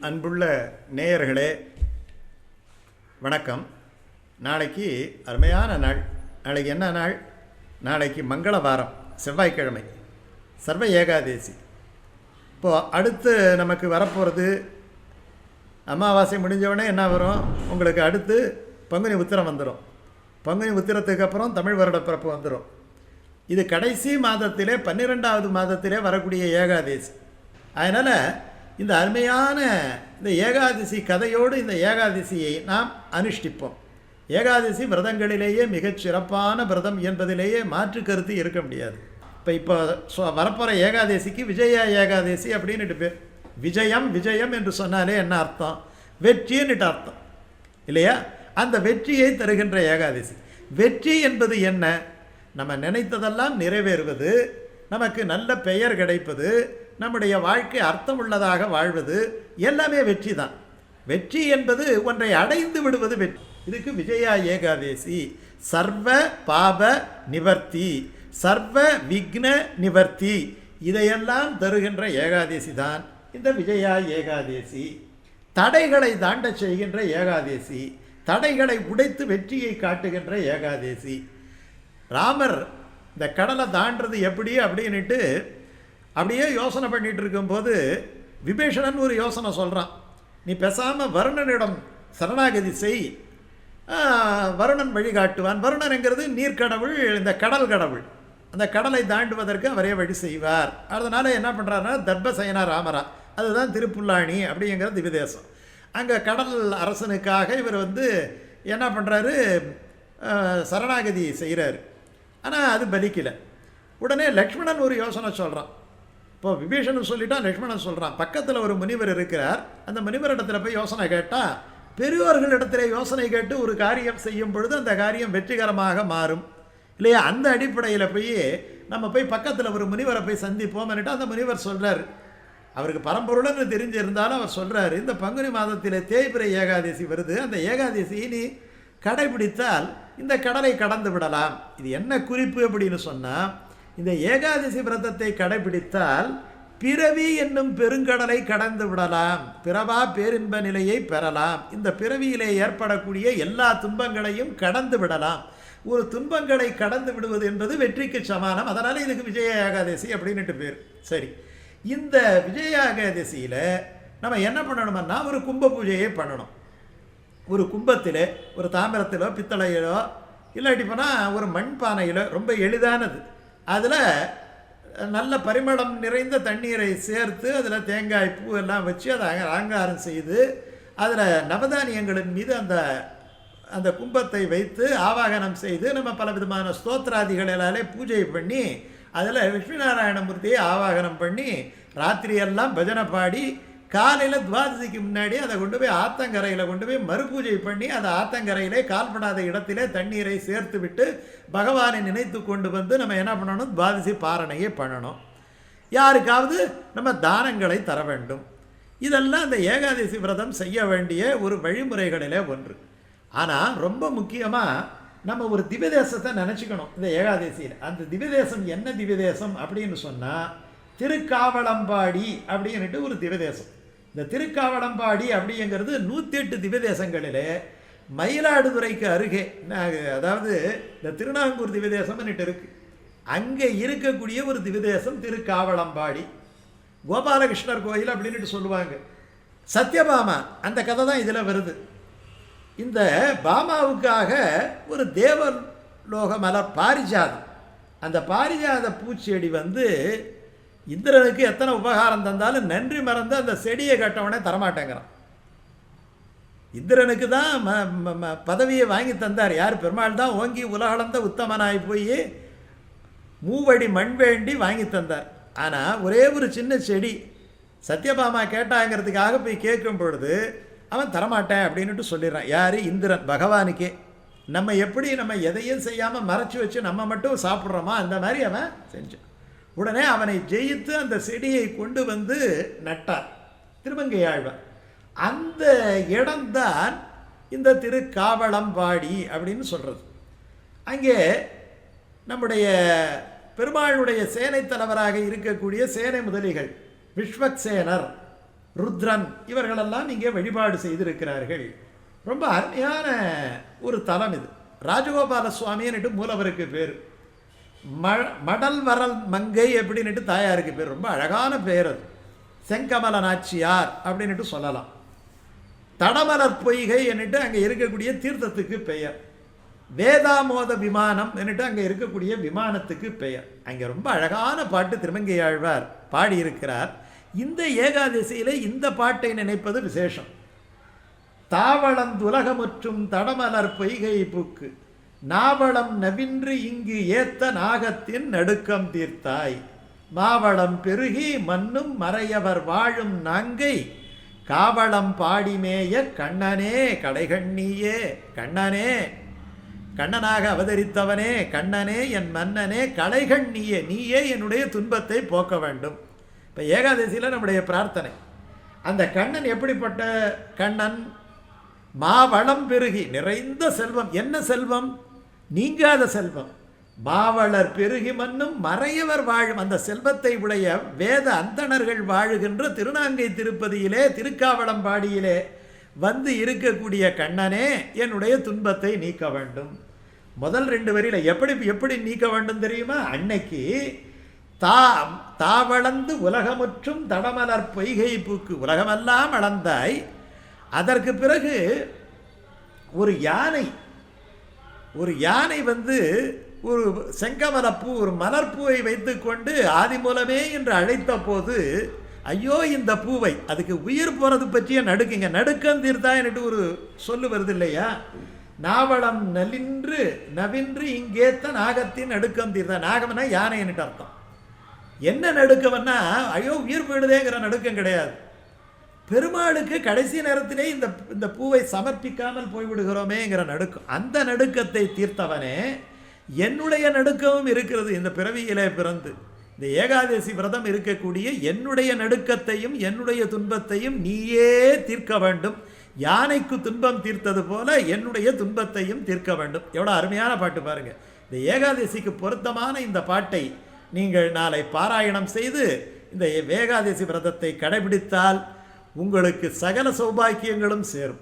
அன்புள்ள நேயர்களே வணக்கம். நாளைக்கு அருமையான நாள். நாளைக்கு என்ன நாள்? நாளைக்கு மங்கள வாரம் செவ்வாய்க்கிழமை. சர்வ ஏகாதேசி. இப்போது அடுத்து நமக்கு வரப்போகிறது அமாவாசை முடிஞ்சவுடனே என்ன வரும்? உங்களுக்கு அடுத்து பங்குனி உத்திரம் வந்துடும் பங்குனி உத்திரத்துக்கு அப்புறம் தமிழ் வருடப்பிறப்பு வந்துடும் இது கடைசி மாதத்திலே பன்னிரெண்டாவது மாதத்திலே வரக்கூடிய ஏகாதேசி. அதனால் இந்த அருமையான இந்த ஏகாதசி கதையோடு இந்த ஏகாதசியை நாம் அனுஷ்டிப்போம். ஏகாதசி விரதங்களிலேயே மிகச் சிறப்பான விரதம் என்பதிலேயே மாற்று கருத்து இருக்க முடியாது. இப்போ இப்போ வரப்போகிற ஏகாதசிக்கு விஜயா ஏகாதசி அப்படின்னுட்டு பேர். விஜயம் விஜயம் என்று சொன்னாலே என்ன அர்த்தம்? வெற்றின்னுட்டு அர்த்தம். இல்லையா? அந்த வெற்றியை தருகின்ற ஏகாதசி. வெற்றி என்பது என்ன? நம்ம நினைத்ததெல்லாம் நிறைவேறுவது நமக்கு நல்ல பெயர் கிடைப்பது நம்முடைய வாழ்க்கை அர்த்தமுள்ளதாக வாழ்வது எல்லாமே வெற்றி தான் வெற்றி என்பது ஒன்றை அடைந்து விடுவது வெற்றி. இதுக்கு விஜயா ஏகாதேசி சர்வ பாப நிவர்த்தி சர்வ விக்ன நிவர்த்தி இதையெல்லாம் தருகின்ற ஏகாதேசி தான் இந்த விஜயா ஏகாதேசி தடைகளை தாண்ட செய்கின்ற ஏகாதேசி தடைகளை உடைத்து வெற்றியை காட்டுகின்ற ஏகாதேசி. ராமர் இந்த கடலை தாண்டுறது எப்படி அப்படின்னுட்டு அப்படியே யோசனை பண்ணிகிட்டு இருக்கும்போது விபீஷணன் ஒரு யோசனை சொல்கிறான் நீ பேசாமல் வருணனிடம் சரணாகதி செய். வருணன் வழிகாட்டுவான் வருணனுங்கிறது நீர்க்கடவுள் இந்த கடல் கடவுள். அந்த கடலை தாண்டுவதற்கு அவரே வழி செய்வார். அதனால் என்ன பண்ணுறாருன்னா தர்பசயனா ராமரா. அதுதான் திருப்புல்லாணி அப்படிங்கிற திவிதேசம். அங்கே கடல் அரசனுக்காக இவர் வந்து என்ன பண்ணுறாரு சரணாகதி செய்கிறாரு ஆனால் அது பலிக்கலை. உடனே லக்ஷ்மணன் ஒரு யோசனை சொல்கிறான் இப்போ விபீஷணன் சொல்லிட்டான் லக்ஷ்மணன் சொல்கிறான் பக்கத்தில் ஒரு முனிவர் இருக்கிறார். அந்த முனிவரிடத்துல போய் யோசனை கேட்டால் பெரியோர்களிடத்துல யோசனை கேட்டு ஒரு காரியம் செய்யும் பொழுது அந்த காரியம் வெற்றிகரமாக மாறும். இல்லையா? அந்த அடிப்படையில் போய் நம்ம போய் பக்கத்தில் ஒரு முனிவரை போய் சந்திப்போம்னுட்டு அந்த முனிவர் சொல்கிறார் அவருக்கு பரம்பொருள்னு தெரிஞ்சிருந்தாலும் அவர் சொல்கிறார் இந்த பங்குனி மாதத்தில் தேய்பிரை ஏகாதசி வருது. அந்த ஏகாதசியை நீ கடைபிடித்தால் இந்த கடலை கடந்து விடலாம். இது என்ன குறிப்பு? அப்படின்னு சொன்னால் இந்த ஏகாதசி விரதத்தை கடைபிடித்தால் பிறவி என்னும் பெருங்கடலை கடந்து விடலாம். பிறவா பேரின்ப நிலையை பெறலாம். இந்த பிறவியிலே ஏற்படக்கூடிய எல்லா துன்பங்களையும் கடந்து விடலாம். ஒரு துன்பங்களை கடந்து விடுவது என்பது வெற்றிக்கு சமானம். அதனால் இதுக்கு விஜய ஏகாதசி அப்படின்னுட்டு பேர். சரி. இந்த விஜய ஏகாதசியில் நம்ம என்ன பண்ணணும்னா ஒரு கும்ப பூஜையை பண்ணணும். ஒரு கும்பத்தில் ஒரு தாமிரத்திலோ பித்தளையிலோ இல்லாட்டி போனால் ஒரு மண் பானையிலோ ரொம்ப எளிதானது. அதில் நல்ல பரிமளம் நிறைந்த தண்ணீரை சேர்த்து அதில் தேங்காய் பூ எல்லாம் வச்சு அதை அலங்காரம் செய்து அதில் நவதானியங்களின் மீது அந்த அந்த கும்பத்தை வைத்து ஆவாகனம் செய்து நம்ம பல விதமான ஸ்தோத்திராதிகளாலே பூஜை பண்ணி அதில் லட்சுமி நாராயணமூர்த்தியை ஆவாகனம் பண்ணி ராத்திரியெல்லாம் பஜனை பாடி காலையில் துவாதசிக்கு முன்னாடி அதை கொண்டு போய் ஆத்தங்கரையில் கொண்டு போய் மறுபூஜை பண்ணி அந்த ஆத்தங்கரையிலே கால்படாத இடத்திலே தண்ணீரை சேர்த்து விட்டு பகவானை நினைத்து கொண்டு வந்து நம்ம என்ன பண்ணணும்? துவாதசி பாரணையை பண்ணணும். யாருக்காவது நம்ம தானங்களை தர வேண்டும். இதெல்லாம் அந்த ஏகாதசி விரதம் செய்ய வேண்டிய ஒரு வழிமுறைகளிலே ஒன்று. ஆனால் ரொம்ப முக்கியமாக நம்ம ஒரு திவ்யதேசத்தை நினச்சிக்கணும் இந்த ஏகாதசியில். அந்த திவ்யதேசம் என்ன திவ்யதேசம் அப்படின்னு சொன்னால் திருக்காவளம்பாடி அப்படின்னுட்டு ஒரு திவ்யதேசம். இந்த திருக்காவளம்பாடி அப்படிங்கிறது நூற்றி எட்டு திவ்யதேசங்களிலே மயிலாடுதுறைக்கு அருகே. அதாவது இந்த திருநாங்கூர் திவ்யதேசம்னுட்டு இருக்குது அங்கே இருக்கக்கூடிய ஒரு திவ்யதேசம் திருக்காவளம்பாடி கோபாலகிருஷ்ணர் கோயில் அப்படின்னுட்டு சொல்லுவாங்க. சத்யபாமா அந்த கதை தான் இதில் வருது. இந்த பாமாவுக்காக ஒரு தேவலோக மலர் பாரிஜாதம். அந்த பாரிஜாத பூச்செடி வந்து இந்திரனுக்கு எத்தனை உபகாரம் தந்தாலும் நன்றி மறந்து அந்த செடியை கட்டவனே தரமாட்டேங்கிறான். இந்திரனுக்கு தான் ம ம- ம- பதவியை வாங்கி தந்தார். யார்? பெருமாள் தான் ஓங்கி உலகளந்த உத்தமனாய் போய் மூவடி மண் வேண்டி வாங்கி தந்தார். ஆனால் ஒரே ஒரு சின்ன செடி சத்யபாமா கேட்டாங்கிறதுக்காக போய் கேட்கும் பொழுது அவன் தரமாட்டேன் அப்படின்னுட்டு சொல்லிடுறான். யார்? இந்திரன் பகவானுக்கே. நம்ம எப்படி நம்ம எதையும் செய்யாமல் மறைச்சி வச்சு நம்ம மட்டும் சாப்பிட்றோமா? அந்த மாதிரி அவன் செஞ்சான். உடனே அவனை ஜெயித்து அந்த செடியை கொண்டு வந்து நட்டார். திருமங்கை ஆழ்வார் அந்த இடம்தான் இந்த திருக்காவளம்பாடி அப்படின்னு சொல்கிறது அங்கே நம்முடைய பெருமாளுடைய சேனை தலைவராக இருக்கக்கூடிய சேனை முதலிகள் விஸ்வக்சேனர் ருத்ரன் இவர்களெல்லாம் இங்கே வழிபாடு செய்திருக்கிறார்கள். ரொம்ப அருமையான ஒரு தலம் இது. ராஜகோபால சுவாமின்னுட்டு மூலவருக்கு பேர். ம மடல் வரல் மங்கை அப்படின்ட்டு தாயாருக்கு பேர். ரொம்ப அழகான பேர் அது. செங்கமல நாச்சியார் அப்படின்ட்டு சொல்லலாம். தடமலர் பொய்கை என்னட்டு அங்கே இருக்கக்கூடிய தீர்த்தத்துக்கு பெயர். வேதாமோத விமானம் என்னட்டு அங்கே இருக்கக்கூடிய விமானத்துக்கு பெயர். அங்கே ரொம்ப அழகான பாட்டு திருமங்கையாழ்வார் பாடியிருக்கிறார். இந்த ஏகாதசியிலே இந்த பாட்டை நினைப்பது விசேஷம். தாவளந்துலகமுற்றும் தடமலர் பொய்கை புக்கு. நாவளம் நவின்று இங்கு ஏத்த நாகத்தின் நடுக்கம் தீர்த்தாய். மாவளம் பெருகி மண்ணும் மறையவர் வாழும் நாங்கை. காவளம் பாடிமேய கண்ணனே கடைகண்ணியே கண்ணனே. கண்ணனாக அவதரித்தவனே கண்ணனே என் மன்னனே கலைகண்ணியே நீயே என்னுடைய துன்பத்தை போக்க வேண்டும். இப்போ ஏகாதசியில் நம்முடைய பிரார்த்தனை. அந்த கண்ணன் எப்படிப்பட்ட கண்ணன்? மாவளம் பெருகி நிறைந்த செல்வம். என்ன செல்வம்? நீங்காத செல்வம். மாவளர் பெருகி மன்னும் மறையவர் வாழும். அந்த செல்வத்தை உடைய வேத அந்தணர்கள் வாழுகின்ற திருநாங்கை திருப்பதியிலே திருக்காவளம்பாடியிலே வந்து இருக்கக்கூடிய கண்ணனே என்னுடைய துன்பத்தை நீக்க வேண்டும். முதல் ரெண்டு வரியில எப்படி எப்படி நீக்க வேண்டும் தெரியுமா? அன்னைக்கு தா தாவளந்து உலகமுற்றும் தடமலர் பொய்கை பூக்கு உலகமெல்லாம் அளந்தாய். அதற்கு பிறகு ஒரு யானை ஒரு யானை வந்து ஒரு செங்கமலப்பூ ஒரு மலர்பூவை வைத்துக்கொண்டு ஆதிமூலமே என்று அழைத்த போது ஐயோ இந்த பூவை அதுக்கு உயிர் போகிறது பற்றிய நடுக்குங்க நடுக்கம் தீர்த்தா என்று ஒரு சொல்லு வருது இல்லையா? நாவளம் நலின்று நவின்று இங்கேத்த நாகத்தின் நடுக்கம் தீர்த்தா. நாகம்னா யானை என்னட்டு அர்த்தம். என்ன நடுக்கம்னா ஐயோ உயிர் போயிடுதேங்கிற நடுக்கம் கிடையாது. பெருமாளுக்கு கடைசி நேரத்திலே இந்த இந்த பூவை சமர்ப்பிக்காமல் போய்விடுகிறோமேங்கிற நடுக்கம் அந்த நடுக்கத்தை தீர்த்தவனே என்னுடைய நடுக்கமும் இருக்கிறது. இந்த பிறவியிலே பிறந்து இந்த ஏகாதசி விரதம் இருக்கக்கூடிய என்னுடைய நடுக்கத்தையும் என்னுடைய துன்பத்தையும் நீயே தீர்க்க வேண்டும். யானைக்கு துன்பம் தீர்த்தது போல என்னுடைய துன்பத்தையும் தீர்க்க வேண்டும். எவ்வளோ அருமையான பாட்டு பாருங்கள் இந்த ஏகாதசிக்கு பொருத்தமான இந்த பாட்டை நீங்கள் நாளை பாராயணம் செய்து இந்த ஏகாதசி விரதத்தை கடைபிடித்தால் உங்களுக்கு சகல சௌபாக்கியங்களும் சேரும்.